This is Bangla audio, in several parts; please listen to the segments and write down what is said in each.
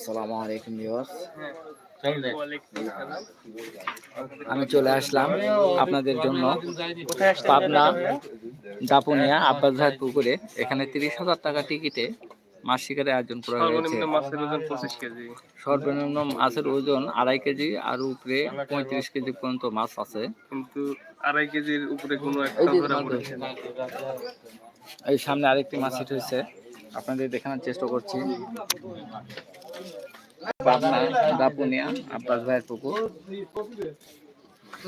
আসসালামু আলাইকুম ভিউয়ার্স। আমি চলে আসলাম আপনাদের জন্য পাবনা দাপুনিয়া আব্বাস ভাই পুকুরে। এখানে তিরিশ হাজার টাকা টিকিটে মাছ শিকারের আয়োজন করা হয়েছে। সর্বনিম্ন মাছের ওজন আড়াই কেজি আর উপরে পঁয়ত্রিশ কেজি পর্যন্ত মাছ আছে। কিন্তু আড়াই কেজির উপরে কোনো একটা এই ধরা পড়েছে এই সামনে আরেকটি মাছ হিট হয়েছে আপনাদের দেখানোর চেষ্টা করছি। পাবনা, দাপুনিয়া, আব্বাস ভাইয়ের পুকুর।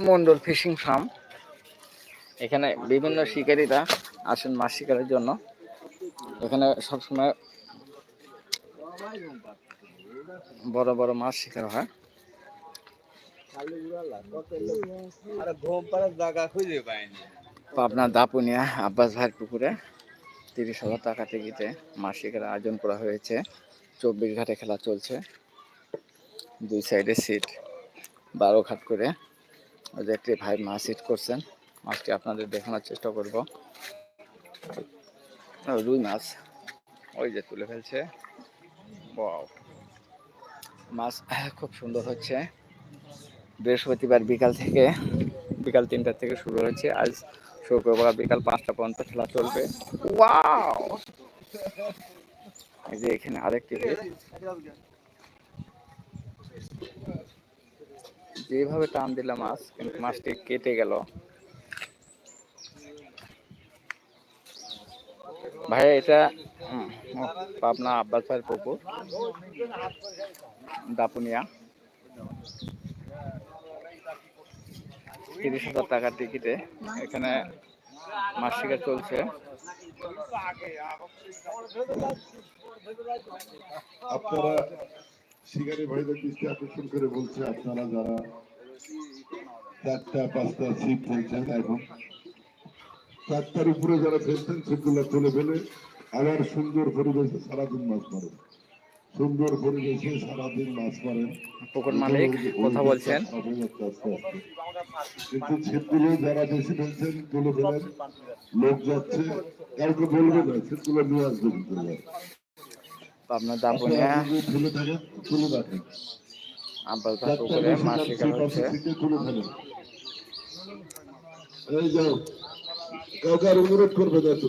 Mondal fishing farm. এখানে বিভিন্ন শিকারীরা আসেন মাছ শিকারের জন্য। এখানে সবসময় বড় বড় মাছ শিকার হয়। পাবনা, দাপুনিয়া, আব্বাস ভাইয়ের পুকুরে। তিরিশ হাজার টাকা টিকিটে মাছ শিকারের আয়োজন করা হয়েছে। চব্বিশ ঘাটে খেলা চলছে। দুই সাইডে সিট, বারো ঘাট করে। ওই যে একটি ভাই মাছ সিট করছেন। মাছটি আপনাদের দেখানোর চেষ্টা করব। রুই মাছ। ওই যে তুলে ফেলছে! মাছ খুব সুন্দর হচ্ছে। বৃহস্পতিবার বিকাল থেকে, বিকাল তিনটা থেকে শুরু হয়েছে। আজ শুক্রবার বিকাল পাঁচটা পর্যন্ত খেলা চলবে। ওয়াও! এই যে এখানে আরেকটি যেভাবে টান দিলাম মাছ কিন্তু মাছটি কেটে গেল। ভাই এটা পাবনা আব্বাস ভাইয়ের পুকুর দাপুনিয়া। তিরিশ হাজার টাকার টিকিটে এখানে শিকার চলছে। আপনারা শিকারী ভাইদের দৃষ্টি আকর্ষণ করে বলছে, আপনারা যারা চারটা, পাঁচটা ছিপ ফেলছেন এখন চারটার উপরে যারা ফেলছেন সেগুলো তুলে ফেলে আবার সুন্দর পরিবেশে সারাদিন মাছ মারেন সুন্দর পরিবেশে সারাদিন মাছ মারেন পুকুর মালিক কথা বলছেন। কিন্তু ছিপগুলো যারা বেশি ফেলছেন তুলে ফেলেন লোক যাচ্ছে কাউকে বলবে না ছিপগুলো নিয়ে আসবে ভিতরে পাবনা দাপুনিয়া আপনারা যদি তুলে থাকেন তুলে রাখেন। আব্বাস ভাই পুকুরে মাছ শিকার হচ্ছে। এই যাও। কাউকে আর অনুরোধ করবে না তো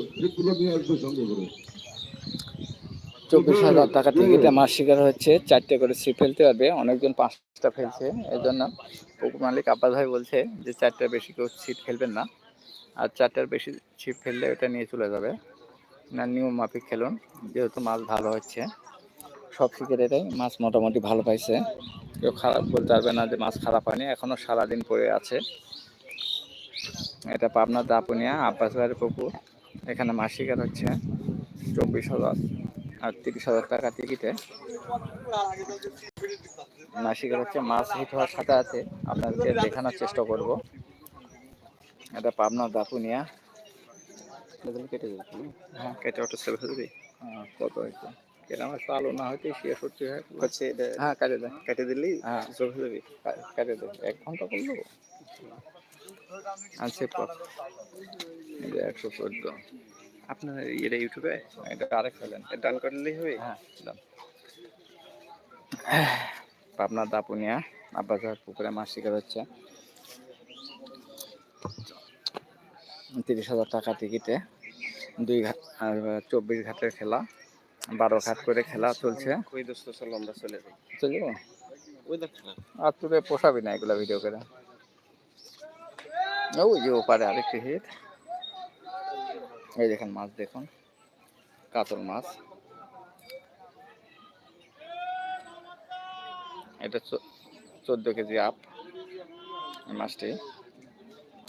নিয়ে আসবে সঙ্গে করে। চব্বিশ হাজার টাকা টিকিটে মাছ শিকার হচ্ছে চারটে করে ছিপ ফেলতে পারবে অনেকজন পাঁচটা ফেলছে এই জন্য পুকুর মালিক আব্বাস ভাই বলছে যে চারটার বেশি কেউ ছিপ ফেলবেন না আর চারটার বেশি ছিপ ফেললে ওটা নিয়ে চলে যাবে। না নিয়ম মাফিক খেলুন যেহেতু মাছ ভালো হচ্ছে সব শিকারেরাই মাছ মোটামুটি ভালো পাইছে। কেউ খারাপ বলতে পারবে না যে মাছ খারাপ হয়নি এখনও সারাদিন পড়ে আছে। এটা পাবনা দাপুনিয়া আব্বাস ভাইয়ের পুকুর এখানে মাছ শিকার হচ্ছে চব্বিশ হাজার। আর তিরিশ হাজার টাকা টিকিটে শিকার হচ্ছে মাছ হিট হওয়ার সাথে আছে আপনাদেরকে দেখানোর চেষ্টা করব। এটা পাবনা দাপুনিয়া। কেটে যাবে হ্যাঁ কেটে ওটা সেল হয়ে হ্যাঁ কত হয়েছে কেটে আমার চালু না হয় হচ্ছে হ্যাঁ কেটে দেয়। কেটে দিলি হ্যাঁ। যাবে। কেটে এক ঘণ্টা করল? আচ্ছা। একশো চোদ্দ। আপনার এটা ইউটিউবে? এটা আরেক ফেলেন। ডান করলেই হবে? হ্যাঁ ডান। পাবনা দাপুনিয়া আব্বাজার পুকুরে মাছ শিকার হচ্ছে। তিরিশ হাজার টাকা টিকিটে। দুই ঘাট আর চব্বিশ ঘাটের খেলা। বারো ঘাট করে খেলা চলছে। ওই দোস্ত চলো আমরা চলে যাই। ওই আর তোরে পোষাবি না এগুলা ভিডিও করে? ওই যে ওপারে আরেকটি হিট এই দেখেন মাছ দেখুন। কাতল মাছ। এটা চোদ্দ কেজি আপ মাছটি।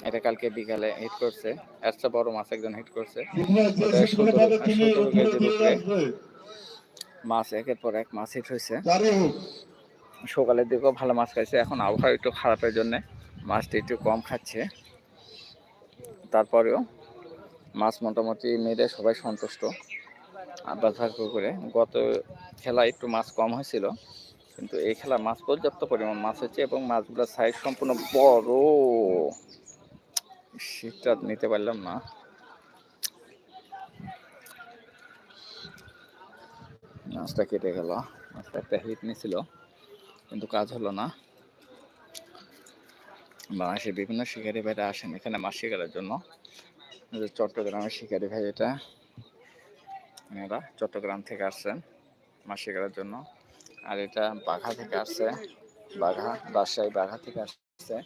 এটা কালকে বিকালে হিট করছে। একটা বড় মাছ একজন হিট করছে। মাছ একের পর এক মাছ হিট হয়েছে। সকালের দিকেও ভালো মাছ খাইছে। এখন আবহাওয়া একটু খারাপের জন্য মাছটা একটু কম খাচ্ছে। তারপরেও মাছ মোটামুটি মেরে সবাই সন্তুষ্ট। আব্বাস ভাগ করে গত খেলা একটু মাছ কম হয়েছিল, কিন্তু এই খেলা মাছ পর্যাপ্ত পরিমাণ মাছ হচ্ছে এবং মাছগুলোর সাইজ সম্পূর্ণ বড়। শীতটা নিতে পারলাম না। মাছটা কেটে গেল। মাছটা একটা হিট নিয়েছিল, কিন্তু কাজ হলো না। বাংলাদেশে বিভিন্ন শিকারী ভাইরা আসেন এখানে মাছ শিকারের জন্য। চট্টগ্রামের শিকারী ভাই এটা। এনারা চট্টগ্রাম থেকে আসছেন মাছ শিকারের জন্য। আর এটা বাঘা থেকে আসছে। বাঘা, রাজশাহী বাঘা থেকে আসছে।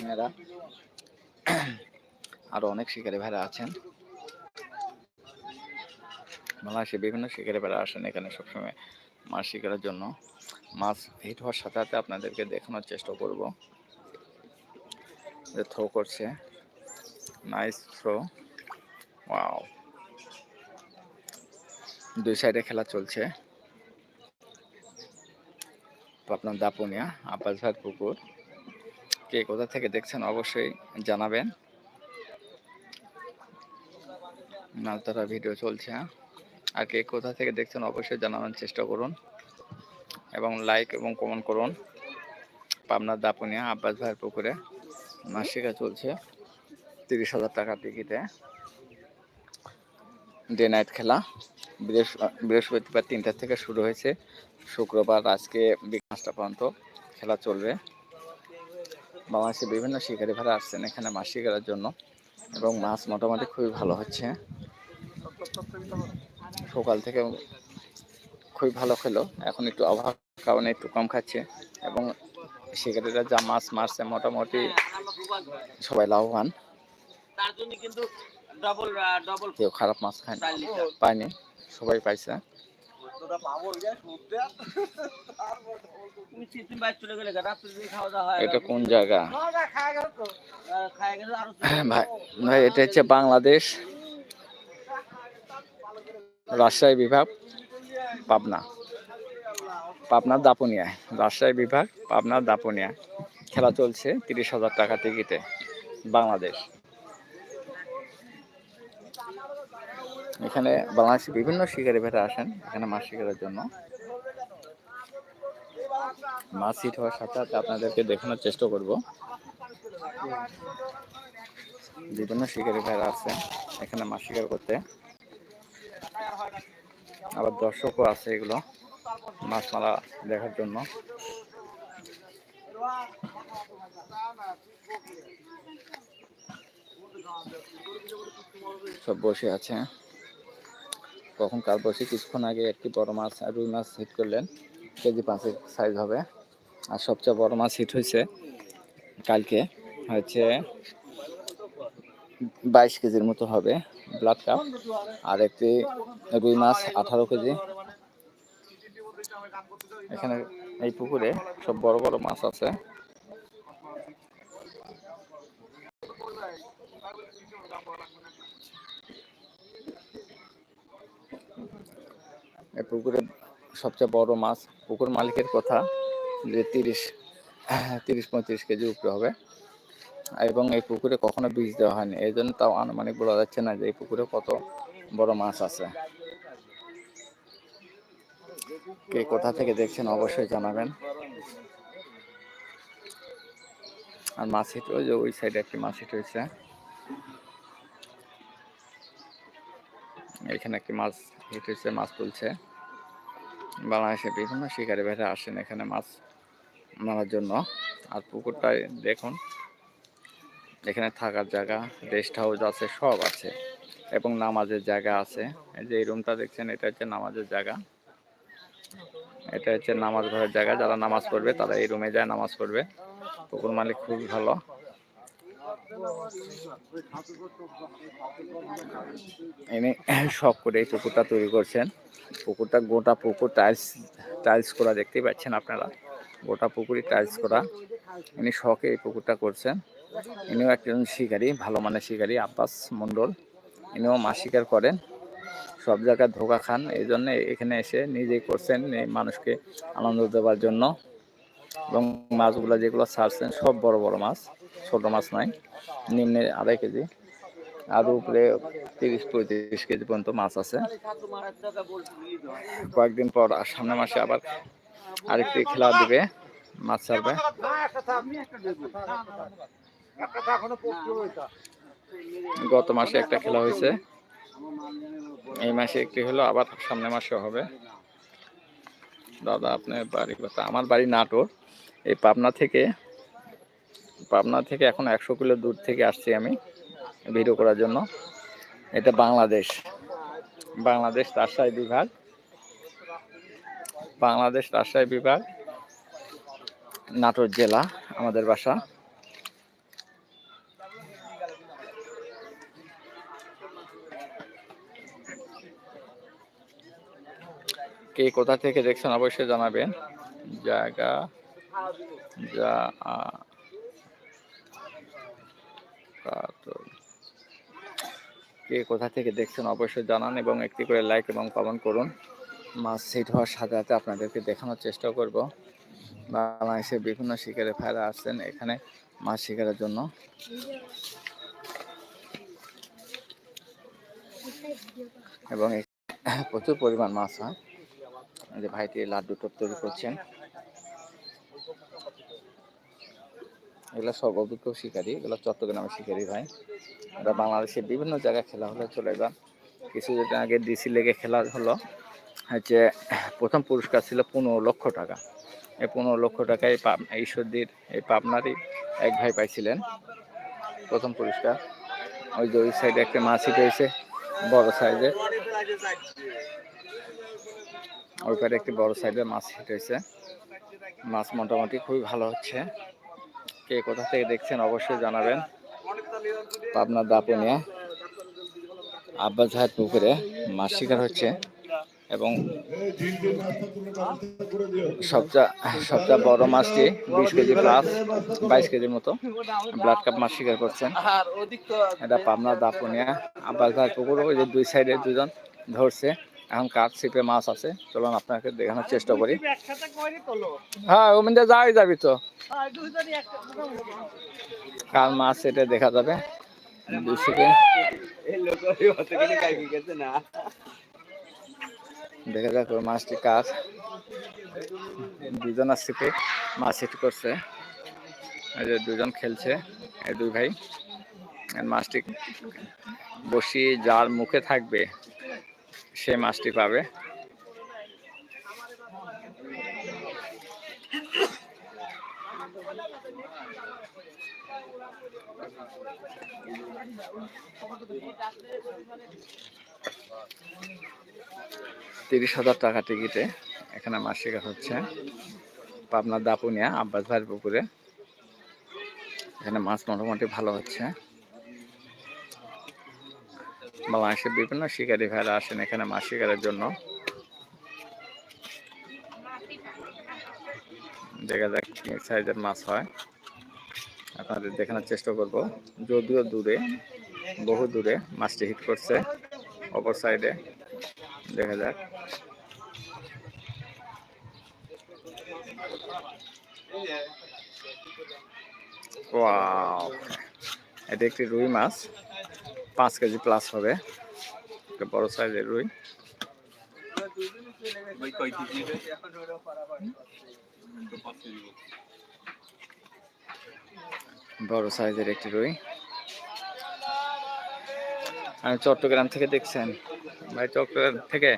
এনারা আরও অনেক শিকারী ভাইরা আছেন। বাংলাদেশে বিভিন্ন শিকারী ভাইরা আসেন এখানে সবসময় মাছ শিকারের জন্য। মাছ হিট হওয়ার সাথে সাথে আপনাদেরকে দেখানোর চেষ্টা করব। থ্রো করছে। নাইস থ্রো ওয়াও দুই সাইডে খেলা চলছে। আপনার দাপুনিয়া ভাই পুকুর। কে কোথা থেকে দেখছেন অবশ্যই জানাবেন। ধরা ভিডিও চলছে। আর কে কোথা থেকে দেখছেন অবশ্যই জানানোর চেষ্টা করুন। এবং লাইক এবং কমেন্ট করুন। পাবনার দাপুনিয়া আব্বাস ভাইয়ের পুকুরে শেখা চলছে। তিরিশ হাজার টাকা টিকিটে ডে নাইট খেলা। বৃহস্প- বৃহস্পতিবার তিনটা থেকে শুরু হয়েছে। শুক্রবার আজকে পাঁচটা পর্যন্ত খেলা চলবে। বাংলাদেশে বিভিন্ন শিকারি ভাড়া আসছেন এখানে মাছ শিকারের জন্য এবং মাছ মোটামুটি খুবই ভালো হচ্ছে। সকাল থেকে খুবই ভালো খেলো। এখন একটু অভাব কারণে একটু কম খাচ্ছে এবং শিকারিরা যা মাছ মারছে মোটামুটি সবাই লাভবান। কেউ খারাপ মাছ খায় পায়নি সবাই পাইছে। হয় এটা কোন জায়গা? আরও ভাই ভাই এটা হচ্ছে বাংলাদেশ রাজশাহী বিভাগ পাবনা। পাবনার দাপুনিয়া রাজশাহী বিভাগ পাবনার দাপুনিয়া খেলা চলছে তিরিশ হাজার টাকা টিকিটে বাংলাদেশ। এখানে বাংলাদেশে বিভিন্ন শিকারী ভেড়া আসেন, এখানে মাছ শিকারের জন্য। মাছ হিট হওয়ার সাথে সাথে আপনাদেরকে দেখানোর চেষ্টা করব। বিভিন্ন শিকারী ভাইরা আছে এখানে মাছ শিকার করতে। আবার দর্শকও আছে এগুলো মাছ মারা দেখার জন্য। সব বসে আছে। কখন কার বসে কিছুক্ষণ আগে একটি বড় মাছ আর রুই মাছ হিট করলেন। কেজি পাঁচের সাইজ হবে। আর সবচেয়ে বড় মাছ হিট হয়েছে কালকে হচ্ছে বাইশ কেজির মতো হবে ব্লাড কাপ আর একটি রুই মাছ আঠারো কেজি। এখানে এই পুকুরে সব বড় বড় মাছ আছে। পুকুরে সবচেয়ে বড় মাছ, পুকুর মালিকের কথা যে তিরিশ তিরিশ পঁয়ত্রিশ কেজি উপরে হবে। এবং এই পুকুরে কখনো বীজ দেওয়া হয়নি। এই জন্য তাও আনুমানিক বলা যাচ্ছে না যে এই পুকুরে কত বড় মাছ আছে। কে কোথা থেকে দেখছেন অবশ্যই জানাবেন। আর মাছ হিট ওই যে ওই সাইডে একটি মাছ হিট হয়েছে। এখানে একটি মাছ হিট হয়েছে, মাছ তুলছে। বাংলাদেশে বিভিন্ন শিকারী ভাইরা আসেন এখানে মাছ মারার জন্য। আর পুকুরটায় দেখুন, এখানে থাকার জায়গা রেস্ট হাউস আছে, সব আছে। এবং নামাজের জায়গা আছে। যে এই রুমটা দেখছেন, এটা হচ্ছে নামাজের জায়গা। এটা হচ্ছে নামাজ ঘরের জায়গা। যারা নামাজ পড়বে, তারা এই রুমে যায়, নামাজ পড়বে। পুকুর মালিক খুবই ভালো। ইনি শখ করে এই পুকুরটা তৈরি করছেন। পুকুরটা গোটা পুকুর টাইলস টাইলস করা দেখতেই পাচ্ছেন আপনারা। গোটা পুকুরই টাইলস করা। ইনি শখে এই পুকুরটা করছেন। ইনিও একজন শিকারী, ভালো মানের শিকারী, আব্বাস মণ্ডল। ইনিও মাছ শিকার করেন। সব জায়গায় ধোকা খান। এই জন্য এখানে এসে নিজেই করছেন। মানুষকে আনন্দ দেওয়ার জন্য। এবং মাছগুলো যেগুলো ছাড়ছেন, সব বড় বড় মাছ, ছোট মাছ নাই নিম্নে আড়াই কেজি। আর উপরে তিরিশ পঁয়ত্রিশ কেজি পর্যন্ত মাছ আছে। কয়েকদিন পর সামনে মাসে আবার আরেকটি খেলা দিবে, মাছ ছাড়বে। গত মাসে একটা খেলা হয়েছে। এই মাসে একটি হলো, আবার সামনে মাসে হবে। দাদা, আপনার বাড়ি কথা আমার বাড়ি নাটোর। এই পাবনা থেকে পাবনা থেকে এখন একশো কিলো দূর থেকে আসছি আমি ভিডিও করার জন্য। এটা বাংলাদেশ। বাংলাদেশ রাজশাহী বিভাগ। বাংলাদেশ রাজশাহী বিভাগ, নাটোর জেলা, আমাদের বাসা। কে কোথা থেকে দেখছেন অবশ্যই জানাবেন। জায়গা, যা। কে কোথা থেকে দেখছেন অবশ্যই জানান এবং একটি করে লাইক এবং কমেন্ট করুন। মাছ সেট হওয়ার সাথে সাথে আপনাদেরকে দেখানোর চেষ্টা করব। বাংলাদেশের বিভিন্ন শিকারে ভাইরা আসছেন এখানে মাছ শিকারের জন্য। এবং প্রচুর পরিমাণ মাছ, হয়? এই যে ভাইটি লাড্ডু টপ তৈরি করছেন। এগুলো সব অভিজ্ঞ শিকারী, এগুলো চট্টগ্রামের শিকারী ভাই। এরা বাংলাদেশের বিভিন্ন জায়গায় খেলা হলে চলে যান। কিছুদিন আগে ডিসি লেগে খেলা হলো। হচ্ছে প্রথম পুরস্কার ছিল পনেরো লক্ষ টাকা। এই পনেরো লক্ষ টাকা এই ঈশ্বরদীর এই পাবনারই এক ভাই পাইছিলেন প্রথম পুরস্কার। ওই যে ওই সাইডে একটা মাছ হয়েছে বড় সাইজের ওই পারে একটি বড় সাইজের মাছ হিট হয়েছে। মাছ মোটামুটি খুবই ভালো হচ্ছে। কে কোথা থেকে দেখছেন অবশ্যই জানাবেন। পাবনার দাপুনিয়া আব্বাস পুকুরে মাছ শিকার হচ্ছে এবং সবচেয়ে সবচেয়ে বড় মাছটি বিশ কেজি প্লাস বাইশ কেজির মতো ব্লাড কাপ মাছ শিকার করছেন। এটা পাবনার দাপুনিয়া আব্বাস ভাইয়ের পুকুর, ওই যে দুই সাইডে দুজন ধরছে। এখন কাঠ ছিপে মাছ আছে। চলুন আপনাকে দেখানোর চেষ্টা করি। হ্যাঁ ওমিন্দে যাই যাবি তো। একসাথে কার মাছ এটা দেখা যাবে। দেখা যাক ওই মাছটি কার। দুজন আসছে মাছ হিট করছে। এই যে দুজন খেলছে এই দুই ভাই। মাছটি বসি যার মুখে থাকবে। সে মাছটি পাবে। তিরিশ হাজার টাকা টিকিটে এখানে মাছ শিকার হচ্ছে। পাবনার দাপুনিয়া আব্বাস ভাইয়ের পুকুরে। এখানে মাছ মোটামুটি ভালো হচ্ছে। বাংলাদেশের বিভিন্ন শিকারী ভাইরা আসেন এখানে মাছ শিকারের জন্য। দেখা যাক সাইজের মাছ হয়। আপনাদের দেখানোর চেষ্টা করব। যদিও দূরে, বহু দূরে মাছটি হিট করছে অপর সাইডে দেখা যাক। এটা একটি রুই মাছ। পাঁচ কেজি প্লাস হবে। একটা বড় সাইজের রুই। বড় সাইজের একটি রুই। আমি চট্টগ্রাম থেকে দেখছেন। ভাই চট্টগ্রাম থেকে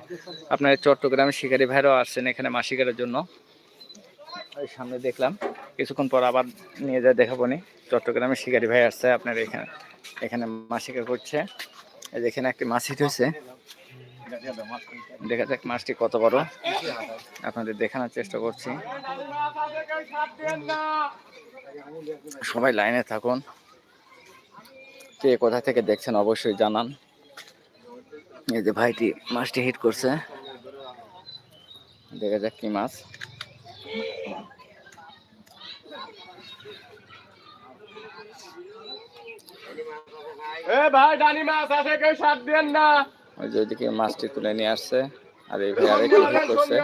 আপনার চট্টগ্রামে শিকারি ভাইরাও আসছেন এখানে মাছ শিকারের জন্য। ওই সামনে দেখলাম। কিছুক্ষণ পর আবার নিয়ে যা দেখাবো নি। চট্টগ্রামে শিকারি ভাই আসছে আপনার এখানে। এখানে শিকার করছে। এখানে একটি মাছ হয়েছে। দেখা যাক মাছটি কত বড়। আপনাদের দেখানোর চেষ্টা করছি। সবাই লাইনে থাকুন। কে কোথা থেকে দেখছেন অবশ্যই জানান। এই যে ভাইটি মাছটি হিট করছে। দেখা যাক কি মাছ এ ভাই ডানি মাছ আছে কেউ সাত দেন না। ওই যে ওইদিকে মাছটি তুলে নিয়ে আসছে আর এই ভাই আরেকটু হিট করছে।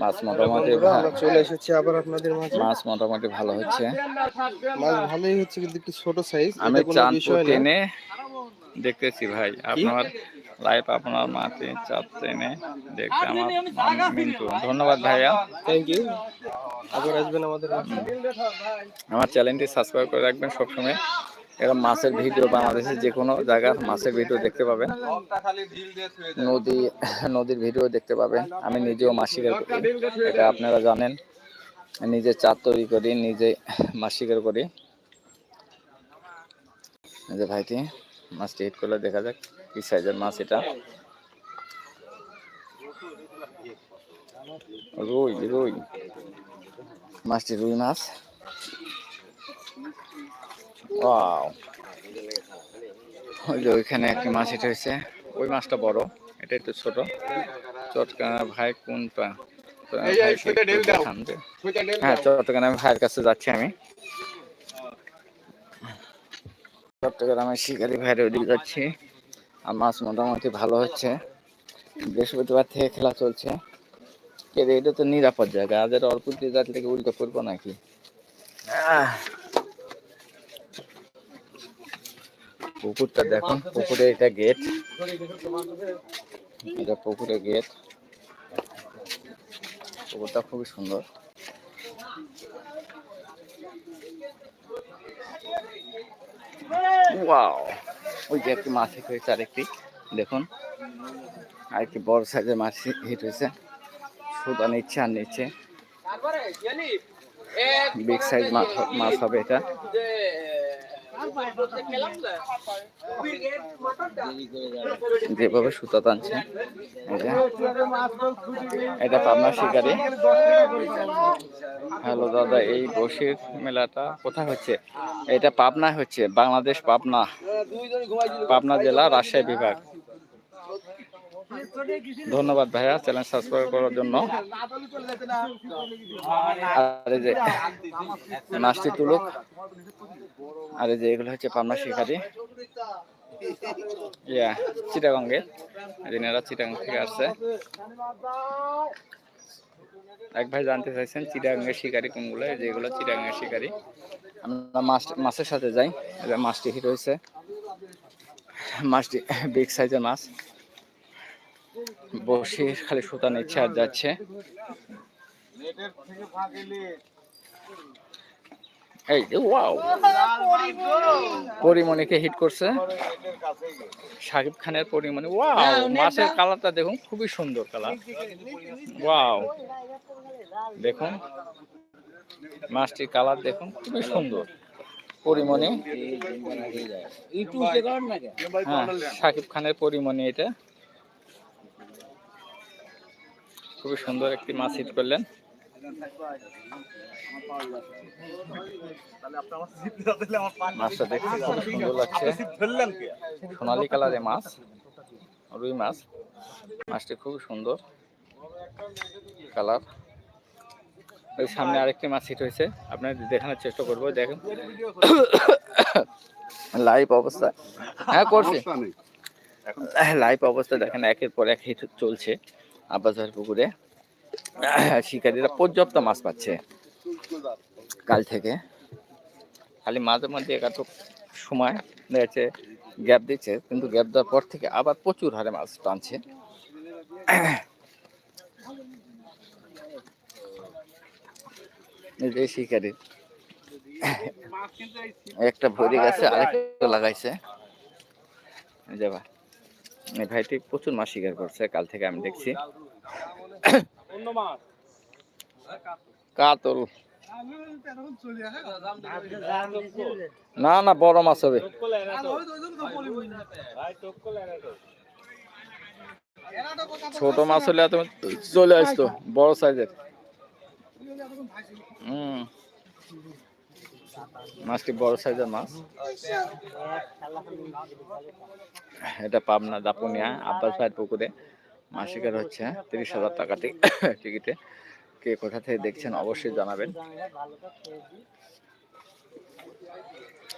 মাছ মোটামুটি চলে এসেছি আবার আপনাদের মাঝে। মাছ মোটামুটি ভালো হচ্ছে। মাছ ভালোই হচ্ছে কিন্তু একটু ছোট সাইজ আমি চাঁদপুর বিষয় দেখতেছি ভাই আপনার লাইভ আপনার মাটি চাঁদ ট্রেনে দেখতে আমার মিন্টু ধন্যবাদ ভাইয়া। থ্যাংক ইউ আবার আসবেন আমাদের আমার চ্যানেলটি সাবস্ক্রাইব করে রাখবেন সবসময়। এরকম মাছের ভিডিও, বাংলাদেশের যে কোনো জায়গার মাছের ভিডিও দেখতে পাবেন। নদী, নদীর ভিডিও দেখতে পাবেন। আমি নিজেও মাছ শিকার করি। এটা আপনারা জানেন। নিজে চার তৈরি করি, নিজে মাছ শিকার করি। যে ভাইটি, মাছটি হিট করলে দেখা যাক কি সাইজের মাছ এটা। রুই রুই। মাছটি রুই মাছ। ওই যে ওইখানে একটি মাছ এটা হয়েছে। ওই মাছটা বড় এটা একটু ছোট। চটকানা ভাই কোনটা। হ্যাঁ চট্টগ্রামে ভাইয়ের কাছে যাচ্ছি আমি। চট্টগ্রামের শিকারি ভাইয়ের ওদিকে যাচ্ছি। আর মাছ মোটামুটি ভালো হচ্ছে। বৃহস্পতিবার থেকে খেলা চলছে। কে এটা তো নিরাপদ জায়গা। আদের অল্প দিয়ে থেকে উল্টো পড়ব নাকি? পুকুরটা দেখুন পুকুরে এটা গেট এটা পুকুরে গেট পুকুরটা খুবই সুন্দর। ওয়াও ওই যে একটি মাছ হিট হয়েছে আরেকটি, দেখুন। আরেকটি বড় সাইজের মাছ হিট হয়েছে। সুদা নিচ্ছে আর নিচ্ছে। বিগ সাইজ মাছ হবে এটা। যেভাবে সুতা টানছে এটা পাবনা শিকারি। হ্যালো দাদা, এই বসির মেলাটা কোথায় হচ্ছে? এটা পাবনা হচ্ছে, বাংলাদেশ পাবনা। পাবনা জেলা রাজশাহী বিভাগ। ধন্যবাদ ভাইয়া, চ্যানেল সাবস্ক্রাইব করার জন্য। আর এই যে মাছটি তুলুক। আর এই যে এগুলো হচ্ছে পাবনা শিকারি। ইয়া, চিটাগঙ্গে। এনারা চিটাগং থেকে আসছে। এক ভাই জানতে চাইছেন, চিটাগঙ্গের শিকারি কোনগুলো? এই যে এগুলো চিটাগঙ্গের শিকারি। আমরা মাছ মাছের সাথে যাই। মাছটি হিট হয়েছে। মাছটি বিগ সাইজের মাছ। বসে খালি সুতা নিচ্ছে আর যাচ্ছে। এই ওয়াও পরিমণিকে হিট করছে। শাকিব খানের পরিমণি ওয়াও মাছের কালারটা দেখুন খুবই সুন্দর কালার। ওয়াও দেখুন মাছটির কালার দেখুন খুবই সুন্দর। পরিমণি। হ্যাঁ শাকিব খানের পরিমণি এটা। খুবই সুন্দর একটি মাছ হিট করলেন। মাছটা দেখতে খুব সুন্দর লাগছে। সোনালী কালারের মাছ রুই মাছ। মাছটি খুব সুন্দর। কালার। ওই সামনে আরেকটি মাছ হিট হয়েছে। আপনার দেখানোর চেষ্টা করব দেখেন। লাইভ অবস্থা। হ্যাঁ করছি। লাইভ অবস্থা দেখেন একের পর এক হিট চলছে। আব্বাসের পুকুরে শিকারীরা পর্যাপ্ত মাছ পাচ্ছে কাল থেকে। খালি মাঝে মধ্যে একাত সময় দেখছে গ্যাপ দিচ্ছে, কিন্তু গ্যাপ দেওয়ার পর থেকে আবার প্রচুর হারে মাছ টানছে। এই একটা ভরে গেছে, আরেকটা লাগাইছে। এই যে ভাই এই ভাইটি প্রচুর মাছ শিকার করছে, কাল থেকে আমি দেখছি। কাতল। না না, বড় মাছ হবে। ছোট মাছ হলে তুমি চলে আসতো, বড় সাইজের। হম। মাছটি বড় সাইজের মাছ। এটা পাবনা দাপুনিয়া আব্বাস ভাইয়ের পুকুরে। মাছ শিকার হচ্ছে তিরিশ হাজার টাকা টিকিটে। কে কোথা থেকে দেখছেন অবশ্যই জানাবেন।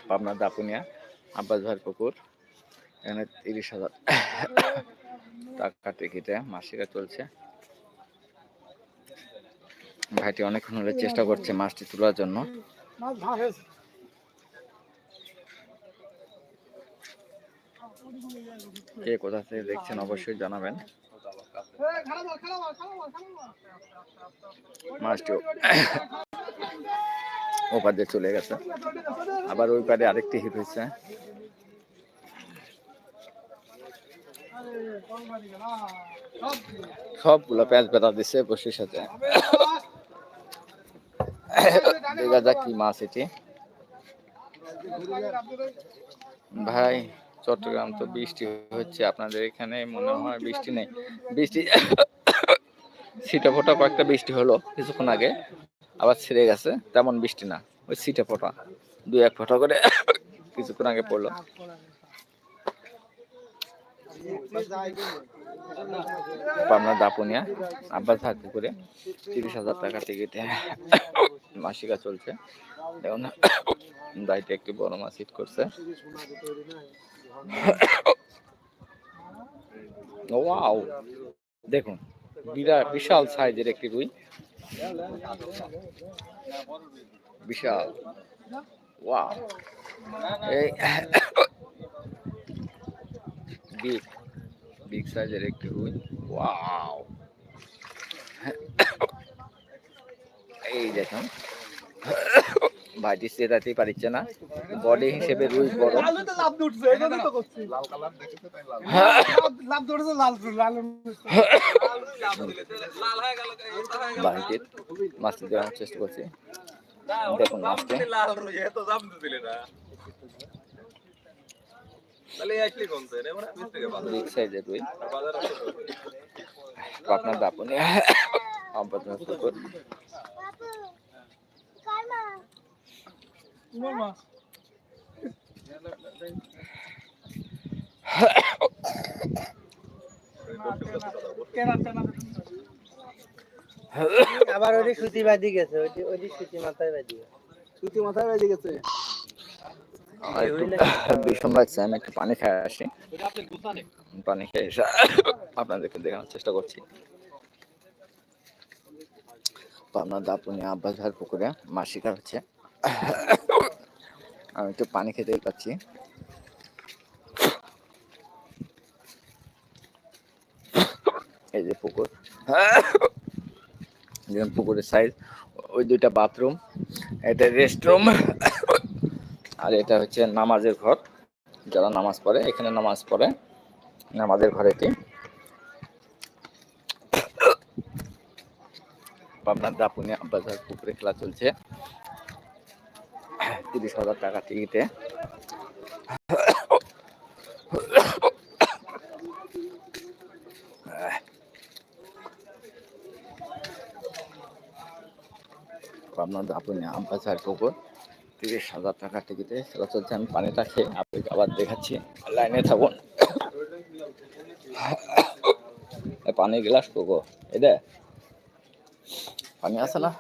পাবনা দাপুনিয়া আব্বাস ভাইয়ের পুকুর। এখানে তিরিশ হাজার টাকা টিকিটে মাসিকা চলছে। ভাইটি অনেকক্ষণ হলে চেষ্টা করছে মাছটি তোলার জন্য। কে কোথা থেকে দেখছেন অবশ্যই জানাবেন। মাছটি ওপার দিয়ে চলে গেছে। আবার ওই পারে আরেকটি হিট হয়েছে। সবগুলো প্যাঁচ বেড়া দিছে বসির সাথে। দেখা যাক কি মাছ এটি। ভাই, চট্টগ্রাম তো বৃষ্টি হচ্ছে, আপনাদের এখানে মনে হয় বৃষ্টি নেই। বৃষ্টি, ছিটা ফোটা কয়েকটা বৃষ্টি হলো কিছুক্ষণ আগে, আবার ছেড়ে গেছে, তেমন বৃষ্টি না। ওই ছিটা ফোটা দু এক ফোঁটা করে কিছুক্ষণ আগে পড়ল। পাবনা দাপুনিয়া আব্বাস হাত করে তিরিশ হাজার টাকা টিকিটে মাসিকা চলছে। দেখুন দায়িত্বে একটি বড় মাছ হিট করছে। ওয়াও! দেখুন, বিরাট, বিশাল সাইজের একটি রুই। বিশাল। ওয়াও! এই বিগ বিগ সাইজের একটি রুই ওয়াও এই দেখুন। ভাইটি সেটাতেই পারিচ্ছে না। বডি হিসেবে রুই বড়। বাড়িটির মাছটি দেওয়ার চেষ্টা করছি। দেখুন মাছটি লাল রয়ে তো দাম দিলে না তাহলে আসলি কোন রে মানে বিশ টাকা বাজার বিগ সাইজের রুই বাজার আপনার দাপনে। আপাতত পুকুর আবার ওই সুতি বাদি গেছে ওই ওই সুতি মাথায় বাদি সুতি মাথায় বাদি গেছে? একটু বিষম আমি একটু পানি খেয়ে আসি। পানি খেয়ে আপনাদেরকে দেখানোর চেষ্টা করছি। পুকুরে আমি একটু পানি খেতেই পাচ্ছি। এই যে পুকুর। পুকুরের সাইজ ওই দুইটা বাথরুম এটা রেস্টরুম আর এটা হচ্ছে নামাজের ঘর। যারা নামাজ পড়ে, এখানে নামাজ পড়ে। নামাজের ঘর এটি। পাবনার দাপুনে বাজার পুকুরে খেলা চলছে। তিরিশ হাজার টাকা টিকিটে। পাবনার দাপুনে আমবাজার পুকুর। তিরিশ হাজার টাকা টিকিটে খেলা চলছে আমি পানিটা খেয়ে আপনাকে আবার দেখাচ্ছি লাইনে থাকুন পানির গ্লাস কোকো এটা পানি আছে না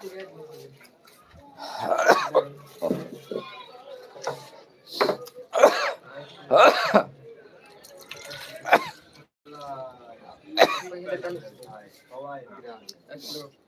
বিষয়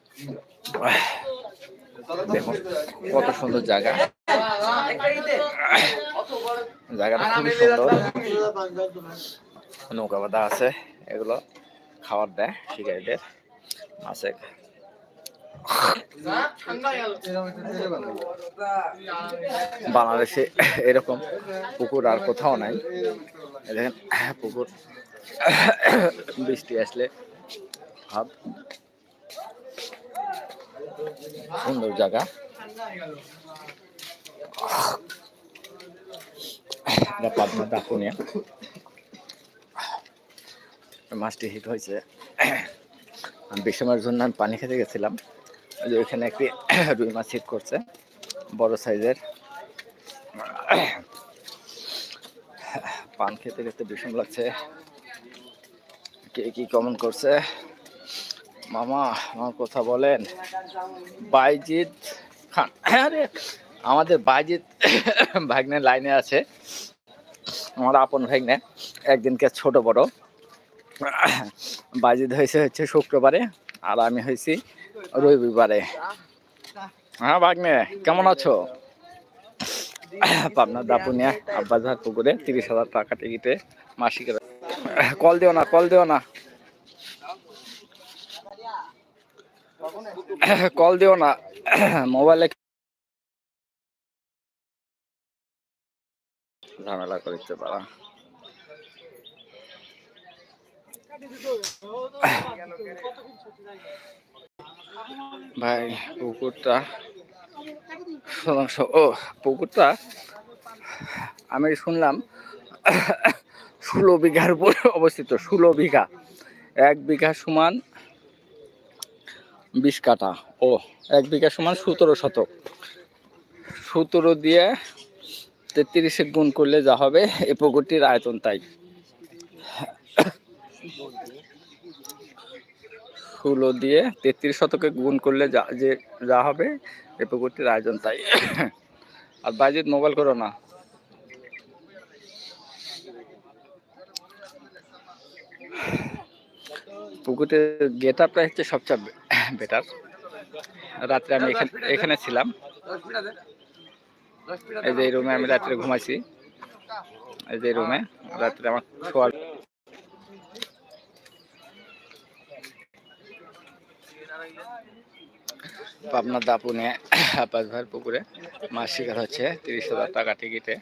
দেখুন, কত সুন্দর জায়গা। জায়গাটা খুবই সুন্দর। নৌকা বাঁধা আছে, এগুলো খাবার দেয় শিকারীদের, মাছে। বাংলাদেশে এরকম পুকুর আর কোথাও নাই। দেখেন, পুকুর। বৃষ্টি আসলে ভাব। সুন্দর জায়গা। মাছটি হিট হয়েছে। আমি জন্য আমি পানি খেতে গেছিলাম। যে ওইখানে একটি রুই মাছ হিট করছে, বড় সাইজের। পান খেতে খেতে বিষম লাগছে। কে কি কমন করছে? মামা, আমার কথা বলেন। বাইজিৎ খান। আরে, আমাদের বাইজিৎ ভাগ্নে লাইনে আছে। আমার আপন ভাগ্নে, একদিনকে ছোট বড়। বাজিদ হয়েছে হচ্ছে শুক্রবারে, আর আমি হয়েছি রবিবারে। হ্যাঁ ভাগ্নে, কেমন আছো? পাবনা দাপুনিয়া আব্বাজার পুকুরে তিরিশ হাজার টাকা টিকিটে মাসিকের। কল দিও না, কল দিও না। কল দিও না। মোবাইলে ঝামেলা করতে পারা ভাই, পুকুরটা ও, পুকুরটা আমি শুনলাম ষোলো বিঘার উপর অবস্থিত, ষোলো বিঘা। এক বিঘা সমান বিশ কাটা ও, এক বিঘা সমান সতেরো শতক। সতেরো দিয়ে তেত্রিশে গুণ করলে যা হবে, এ পুকুরটির আয়তন তাই। ষোলো দিয়ে তেত্রিশ শতকে গুণ করলে যা, যে, যা হবে, এ পুকুরটির আয়োজন তাই। আর বাইজিৎ মোবাইল করো না। পুকুরের গেট আপটা হচ্ছে সবচেয়ে বেটার রাত্রে আমি এখানে এখানে ছিলাম। এই যে রুমে আমি রাত্রে ঘুমাইছি। এই যে রুমে রাত্রে আমার শোয়ার পাবনার দাপুনে আপাস ভাইয়ের পুকুরে শিকার হচ্ছে তিরিশ হাজার টাকা টিকিটে।